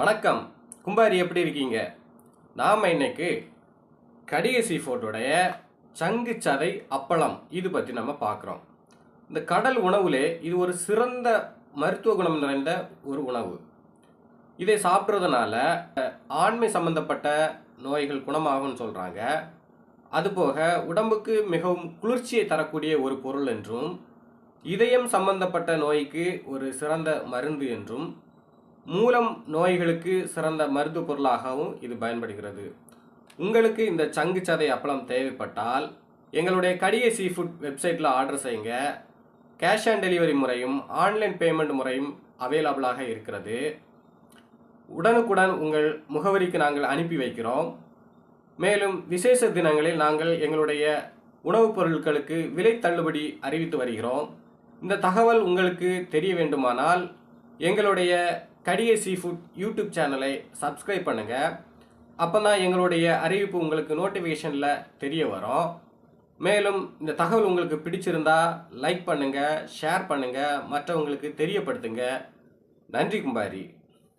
வணக்கம். கும்பாரி எப்படி இருக்கீங்க? நாம் இன்னைக்கு கடிக சீ ஃபுட்டோடைய சங்கு சதை அப்பளம் இது பற்றி நம்ம பார்க்குறோம். இந்த கடல் உணவுலே இது ஒரு சிறந்த மருத்துவ குணம் நிறைந்த ஒரு உணவு. இதை சாப்பிட்றதுனால ஆண்மை சம்பந்தப்பட்ட நோய்கள் குணமாகும்னு சொல்கிறாங்க அதுபோக உடம்புக்கு மிகவும் குளிர்ச்சியை தரக்கூடிய ஒரு பொருள் என்றும் இதயம் சம்பந்தப்பட்ட நோய்க்கு ஒரு சிறந்த மருந்து என்றும் மூலம் நோய்களுக்கு சிறந்த மருத்துவ பொருளாகவும் இது பயன்படுகிறது. உங்களுக்கு இந்த சங்கு சதை அப்பளம் தேவைப்பட்டால் எங்களுடைய கடிகை சீ ஃபுட் வெப்சைட்டில் ஆர்டர் செய்யுங்க. கேஷ் ஆன் டெலிவரி முறையும் ஆன்லைன் பேமெண்ட் முறையும் அவைலபிளாக இருக்கிறது. உடனுக்குடன் உங்கள் முகவரிக்கு நாங்கள் அனுப்பி வைக்கிறோம். மேலும் விசேஷ தினங்களில் நாங்கள் எங்களுடைய உணவுப் பொருட்களுக்கு விலை தள்ளுபடி அறிவித்து வருகிறோம். இந்த தகவல் உங்களுக்கு தெரிய வேண்டுமானால் எங்களுடைய கடிகை சீ ஃபுட் யூடியூப் சேனலை சப்ஸ்கிரைப் பண்ணுங்கள் அப்போ தான் எங்களுடைய அறிவிப்பு உங்களுக்கு நோட்டிஃபிகேஷனில் தெரிய வரும். மேலும் இந்த தகவல் உங்களுக்கு பிடிச்சிருந்தா லைக் பண்ணுங்கள் ஷேர் பண்ணுங்கள் மற்றவங்களுக்கு தெரியப்படுத்துங்க. நன்றி கும்பாரி.